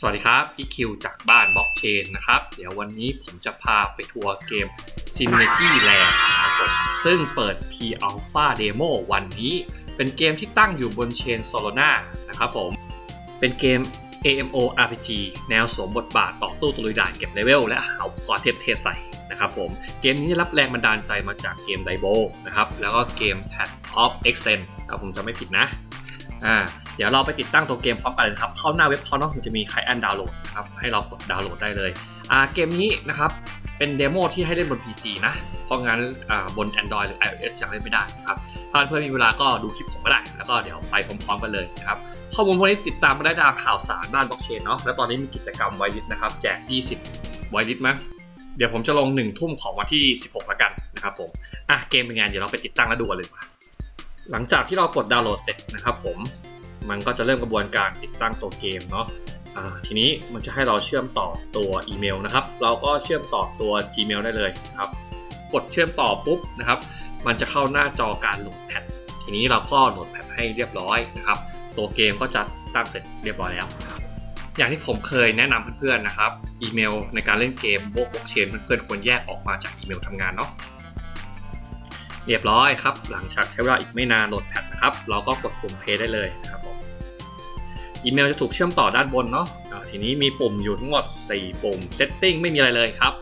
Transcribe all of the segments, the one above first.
สวัสดีครับพี่คิวจากบ้านบล็อกเชนนะครับ เดี๋ยววันนี้ผมจะพาไปทัวร์เกม Synergy Land นะครับผมซึ่งเปิด P-Alpha Demo วันนี้ เป็นเกมที่ตั้งอยู่บนเชน Solana นะครับผม เป็นเกม AMO RPG แนวสวมบทบาทต่อสู้ตะลุยด่านเก็บเลเวลและหาอุปกรณ์เทพๆใส่นะครับผม เกมนี้ได้รับแรงบันดาลใจมาจากเกม d i b o นะครับ แล้วก็เกม Path of Exen ถ้าผมจะไม่ผิดนะ อ่า เดี๋ยวเราไปติดตั้งตัวเกมพร้อมกันเลยครับ เข้าหน้าเว็บเขาเนาะมันจะมีไคแอนดาวน์โหลดครับให้เรากดดาวน์โหลดได้เลยอ่าเกมนี้นะครับเป็นเดโมที่ให้เล่นบน PC นะ เพราะงั้นบน Android หรือ iOS ยังเล่นไม่ได้นะครับถ้าเพื่อนมีเวลาก็ดูคลิปผมก็ได้ แล้วก็เดี๋ยวไปพร้อมๆกันเลยนะครับ ข้อมูลพวกนี้ติดตามมาได้ตามข่าวสารบ้านบล็อกเชนเนาะ แล้วตอนนี้มีกิจกรรมไวลิสนะครับ แจก 20 ไวลิสมั้งเดี๋ยวผมจะลง 1 ทุ่มของวันที่ 16 แล้วกันนะครับผม อะเกมเป็นไงเดี๋ยวเราไปติดตั้งแล้วดูกันเลยหลังจากที่เรากดดาวน์โหลดเสร็จนะครับผม มันก็จะเริ่มกระบวนการติดตั้งตัวเกมเนาะทีนี้มันจะให้เราเชื่อมต่อตัวอีเมลนะครับ เราก็เชื่อมต่อตัว Gmail ได้เลยครับ กดเชื่อมต่อปุ๊บนะครับ มันจะเข้าหน้าจอการโหลดแพททีนี้เราก็โหลดแพทให้เรียบร้อยนะครับ ตัวเกมก็จะตั้งเสร็จเรียบร้อยแล้วครับอย่างที่ผมเคยแนะนำเพื่อนๆนะครับ อีเมลในการเล่นเกมโบกบล็อกเชนเพื่อนๆควรแยกออกมาจากอีเมลทำงานเนาะ เรียบร้อยครับ หลังจากใช้เวลาอีกไม่นานโหลดแพทนะครับ เราก็กดปุ่ม Pay ได้เลยครับ อีเมลจะถูกเชื่อมต่อด้านบนเนาะทีนี้มีปุ่มอยู่ทั้งหมด 4 ปุ่ม Setting ไม่มีอะไรเลยครับ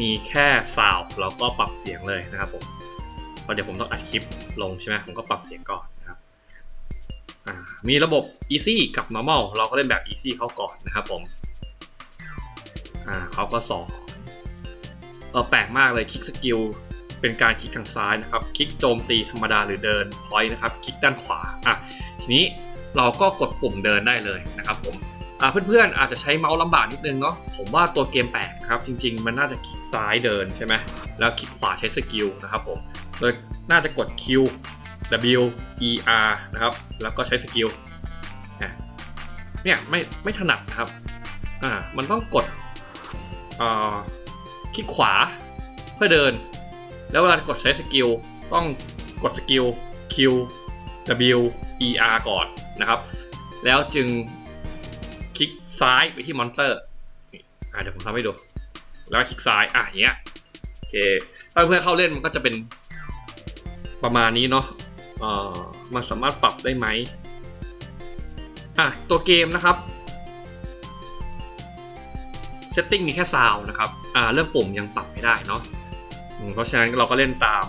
มีแค่ Sound เราก็ปรับเสียงเลยนะครับผมเพราะเดี๋ยวผมต้องอัดคลิปลงใช่ไหมผมก็ปรับเสียงก่อนนะครับมีระบบ Easy กับ Normal เราก็เล่นแบบ Easy เข้าก่อนนะครับผมเขาก็สอนเออแปลกมากเลยคลิกสกิลเป็นการคลิกทางซ้ายนะครับ คลิกโจมตีธรรมดาหรือเดิน point นะครับ คลิกด้านขวาอะทีนี้ เราก็กดปุ่มเดินได้เลยนะครับผมเพื่อนๆอาจจะใช้เมาส์ลำบากนิดนึงเนาะผมว่าตัวเกมแปลกครับจริง ๆ มันน่าจะคลิกซ้ายเดินใช่ไหมแล้วคลิกขวาใช้สกิลนะครับผมโดยน่าจะกด Q W E R นะครับแล้วก็ใช้สกิลเนี่ยไม่ไม่ถนัดนะครับอ่ามันต้องกดอ่าคลิกขวาเพื่อเดิน แล้วเวลาจะกดใช้สกิลต้องกดสกิล Q W E R ก่อน นะครับ แล้วจึงคลิกซ้ายไปที่มอนเตอร์อะเดี๋ยวผมทำให้ดู แล้วคลิกซ้ายอะอย่างเงี้ยโอเคถ้าเพื่อนเข้าเล่นมันก็จะเป็นประมาณนี้เนาะเอ่อมันสามารถปรับได้ไหมอะตัวเกมนะครับเซตติ้งมีแค่ซาวนะครับ อ่า เรื่องปุ่มยังปรับไม่ได้เนาะเพราะฉะนั้นเราก็เล่นตาม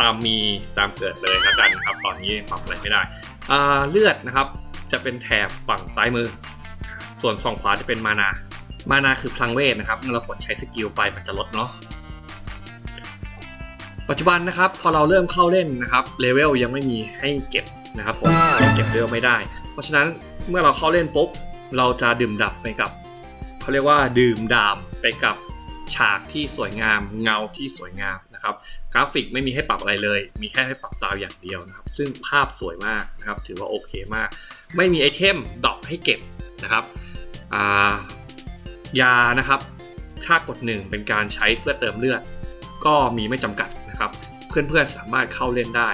ตามมีตามเกิดเลยแล้วกันครับ ตอนนี้ปรับอะไรไม่ได้ เลือดนะครับจะเป็นแถบฝั่งซ้ายมือ ส่วนฝั่งขวาจะเป็นมานา มานาคือพลังเวทนะครับเมื่อเรากดใช้สกิลไปมันจะลดเนาะปัจจุบันนะครับพอเราเริ่มเข้าเล่นนะครับเลเวลยังไม่มีให้เก็บนะครับผมเก็บเลเวลไม่ได้ เพราะฉะนั้นเมื่อเราเข้าเล่นปุ๊บเราจะดื่มดับไปกับเขาเรียกว่าดื่มดามไปกับ ฉากที่สวยงามเงาที่สวยงามนะครับกราฟิกไม่มีให้ปรับอะไรเลย มีแค่ให้ปรับซาวด์อย่างเดียวนะครับ ซึ่งภาพสวยมากนะครับ ถือว่าโอเคมาก ไม่มีไอเทมดรอปให้เก็บนะครับายานะครับถ้ากดหนึ่งเป็นการใช้เพื่อเติมเลือด ก็มีไม่จำกัดนะครับ เพื่อนๆสามารถเข้าเล่นได้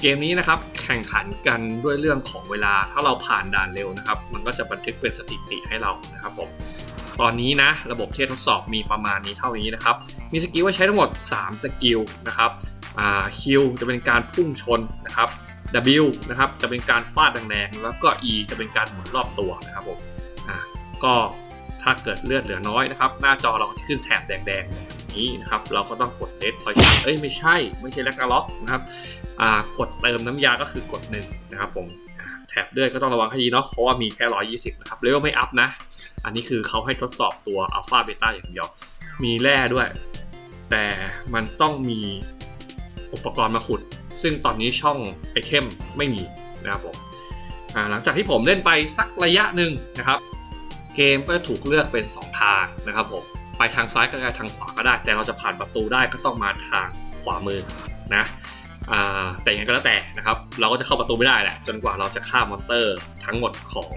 เกมนี้นะครับแข่งขันกันด้วยเรื่องของเวลาถ้าเราผ่านด่านเร็วนะครับ มันก็จะบันทึกเป็นสถิติให้เรานะครับผม ตอนนี้นะระบบเทสทดสอบมีประมาณนี้เท่านี้นะครับ มีสกิลไว้ใช้ทั้งหมด 3 สกิลนะครับอ่า Q จะเป็นการพุ่งชนนะครับ W นะครับจะเป็นการฟาดแรงๆแล้วก็ E จะเป็นการหมุนรอบตัวนะครับผมอ่าก็ถ้าเกิดเลือดเหลือน้อยนะครับ หน้าจอเราก็จะขึ้นแถบแดงๆแบบนี้นะครับ เราก็ต้องกดเลดพอยต์เอ้ยไม่ใช่ ไม่ใช่แลกกาล็อกนะครับอ่ากดเติมน้ำยาก็คือกดหนึ่งนะครับผม แถบเลือดก็ต้องระวังให้ดีเนาะเพราะว่ามีแค่ 120 นะครับเลเวลไม่อัพนะ อันนี้คือเขาให้ทดสอบตัวอัลฟาเบต้าอย่างเดียว มีแร่ด้วย แต่มันต้องมีอุปกรณ์มาขุด ซึ่งตอนนี้ช่องไอเทมไม่มีนะครับผมหลังจากที่ผมเล่นไปสักระยะหนึ่งนะครับ เกมก็ถูกเลือกเป็น 2 ทางนะครับผมไปทางซ้ายก็ได้ทางขวาก็ได้ แต่เราจะผ่านประตูได้ก็ต้องมาทางขวามือนะ แต่ยังไงก็แล้วแต่นะครับ เราก็จะเข้าประตูไม่ได้แหละ จนกว่าเราจะฆ่ามอนเตอร์ทั้งหมดของ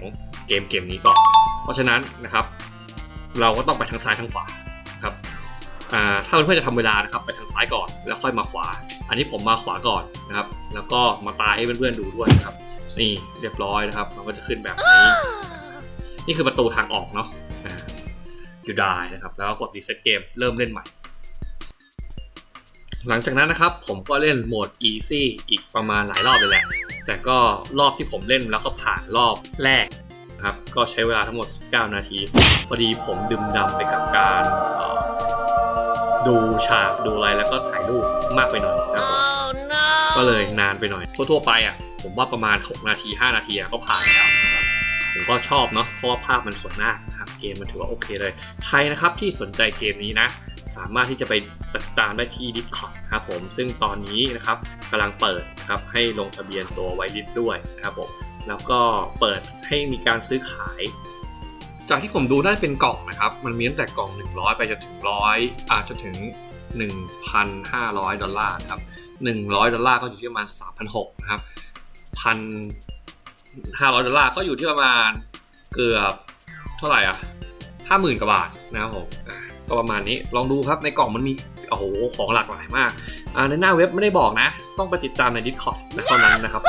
เกมเกมนี้ก่อน เพราะฉะนั้นนะครับ เราก็ต้องไปทางซ้ายทางขวาครับถ้าเพื่อนๆจะทำเวลานะครับ ไปทางซ้ายก่อนแล้วค่อยมาขวา อันนี้ผมมาขวาก่อนนะครับ แล้วก็มาตายให้เพื่อนๆดูด้วยนะครับนี่เรียบร้อยนะครับ มันก็จะขึ้นแบบนี้ นี่คือประตูทางออกเนาะอยู่ได้นะครับ แล้วก็กดรีเซ็ตเกมเริ่มเล่นใหม่ หลังจากนั้นนะครับผมก็เล่นโหมด easy อีกประมาณหลายรอบเลยแหละ แต่ก็รอบที่ผมเล่นแล้วก็ผ่านรอบแรกนะครับก็ใช้เวลาทั้งหมด 19 นาที พอดีผมดื่มดำไปกับการดูฉากดูอะไรแล้วก็ถ่ายรูปมากไปหน่อยนะครับผมก็เลยนานไปหน่อย ทั่วๆไปอะผมว่าประมาณ 6 นาที 5 นาทีอะก็ผ่านแล้วผมก็ชอบเนาะเพราะว่าภาพมันสวยมากนะครับเกมมันถือว่าโอเคเลย ใครนะครับที่สนใจเกมนี้นะ สามารถที่จะไปติดตามได้ที่ Discord ครับผม ซึ่งตอนนี้นะครับกำลังเปิดครับให้ลงทะเบียนตัวไวลิสด้วยนะครับผมแล้วก็เปิดให้มีการซื้อขาย จากที่ผมดูได้เป็นกล่องนะครับ มันมีตั้งแต่กล่อง 100 ไปจนถึงร้อยอาจจะถึง 1,500 ดอลลาร์ครับ 100 ดอลลาร์ก็อยู่ที่ประมาณ 3,600นะครับพันห้าร้อยดอลลาร์ก็อยู่ที่ประมาณเกือบเท่าไหร่อะห้าหมื่นกว่าบาทนะครับผม ก็ประมาณนี้ลองดูครับในกล่องมันมีโอ้โหของหลากหลายมากในหน้าเว็บไม่ได้บอกนะ ต้องไปติดตามใน Discord นะเท่านั้นนะครับ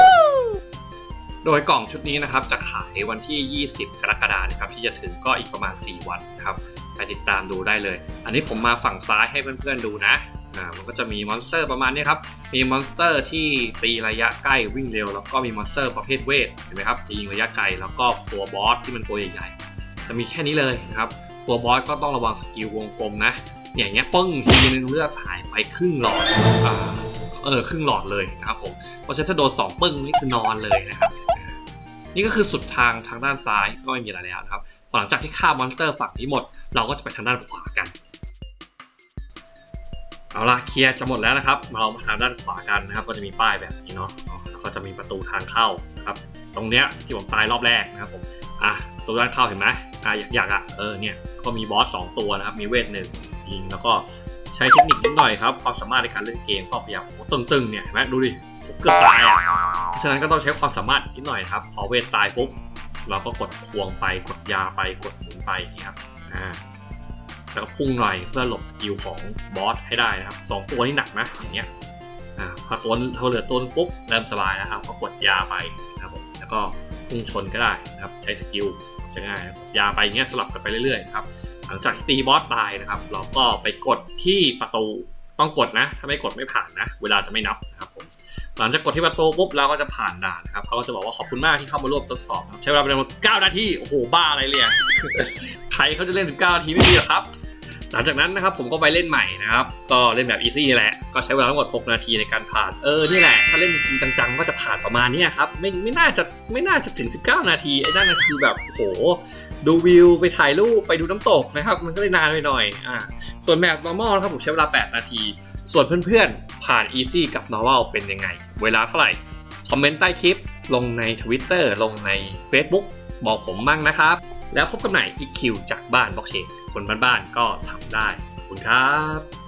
โดยกล่องชุดนี้นะครับจะขายวันที่ 20 กรกฎาคมนะครับที่จะถึงก็อีกประมาณ 4 วันนะครับไปติดตามดูได้เลย อันนี้ผมมาฝั่งซ้ายให้เพื่อนๆดูนะอ่ามันก็จะมีมอนสเตอร์ประมาณนี้ครับ มีมอนสเตอร์ที่ตีระยะใกล้วิ่งเร็ว แล้วก็มีมอนสเตอร์ประเภทเวทเห็นไหมครับตียิงระยะไกลแล้วก็ตัวบอสที่มันตัวใหญ่ๆจะมีแค่นี้เลยนะครับ ตัวบอสก็ต้องระวังสกิลวงกลมนะ อย่างเงี้ยปึ้งทีนึงเลือดหายไปครึ่งหลอดอ่าเออครึ่งหลอดเลยนะครับผมเพราะฉะนั้นถ้าโดนสองปึ้งนี่คือนอนเลยนะครับนี่ก็คือสุดทางทางด้านซ้ายก็ไม่มีอะไรแล้วครับหลังจากที่ฆ่ามอนสเตอร์ฝั่งนี้หมด เราก็จะไปทางด้านขวากัน เอาละเคลียร์จะหมดแล้วนะครับ มาเรามาทางด้านขวากันนะครับ ก็จะมีป้ายแบบนี้เนาะแล้วก็จะมีประตูทางเข้าครับตรงเนี้ยที่ผมตายรอบแรกนะครับผมอะประตัวด้านเข้าเห็นไหมอะอยากอะเออเนี่ยก็มีบอสสองตัวนะครับมีเวทหนึ่งยิงแล้วก็ใช้เทคนิคนิดหน่อยครับความสามารถในการเล่นเกมก็พยายามตึงๆเนี่ยเห็นไหมดูดิผมเกือบตายอะเพราะฉะนั้นก็ต้องใช้ความสามารถนิดหน่อยครับพอเวทตายปุ๊บเราก็กดควงไปกดยาไปกดหมุนไปอย่างนี้ครับอ่า แล้วก็พุ่งหน่อยเพื่อหลบสกิลของบอสให้ได้นะครับสองตัวนี่หนักนะอย่างเงี้ยอ่าพอตัวพอเหลือตัวนึงปุ๊บเริ่มสบายนะครับก็กดยาไปนะครับผมแล้วก็พุ่งชนก็ได้นะครับใช้สกิลจะง่ายนะยาไปอย่างเงี้ยสลับกันไปเรื่อยๆนะครับหลังจากที่ตีบอสตายนะครับ เราก็ไปกดที่ประตูต้องกดนะ ถ้าไม่กดไม่ผ่านนะ เวลาจะไม่นับนะครับผมหลังจากกดที่ประตูปุ๊บเราก็จะผ่านด่านนะครับเขาก็จะบอกว่าขอบคุณมากที่เข้ามาร่วมทดสอบ ใช้เวลาไประมาณ9นาทีโอ้โหบ้าอะไรเลยใครเขาจะเล่นถึง9นาทีไม่ดีหรอครับ หลังจากนั้นนะครับผมก็ไปเล่นใหม่นะครับ ก็เล่นแบบอีซี่แหละ ก็ใช้เวลาทั้งหมด 6 นาทีในการผ่าน เออ นี่แหละ ถ้าเล่นจริงจังๆ ก็จะผ่านประมาณนี้ครับ ไม่ ไม่น่าจะ ไม่น่าจะถึง 19 นาที ไอ้นั่นคือแบบ โห ดูวิว ไปถ่ายรูป ไปดูน้ำตกนะครับ มันก็เลยนานไปหน่อย อ่า ส่วนแบบ normal นะครับผมใช้เวลา 8 นาที ส่วนเพื่อนๆ ผ่าน easy กับ normal เป็นยังไง เวลาเท่าไหร่ คอมเมนต์ใต้คลิป ลงใน Twitter ลงใน Facebook บอกผมมั่งนะครับ แล้วพบกันใหม่อีกคิวจากบ้านบล็อกเชนคนบ้านๆก็ทำได้ขอบคุณครับ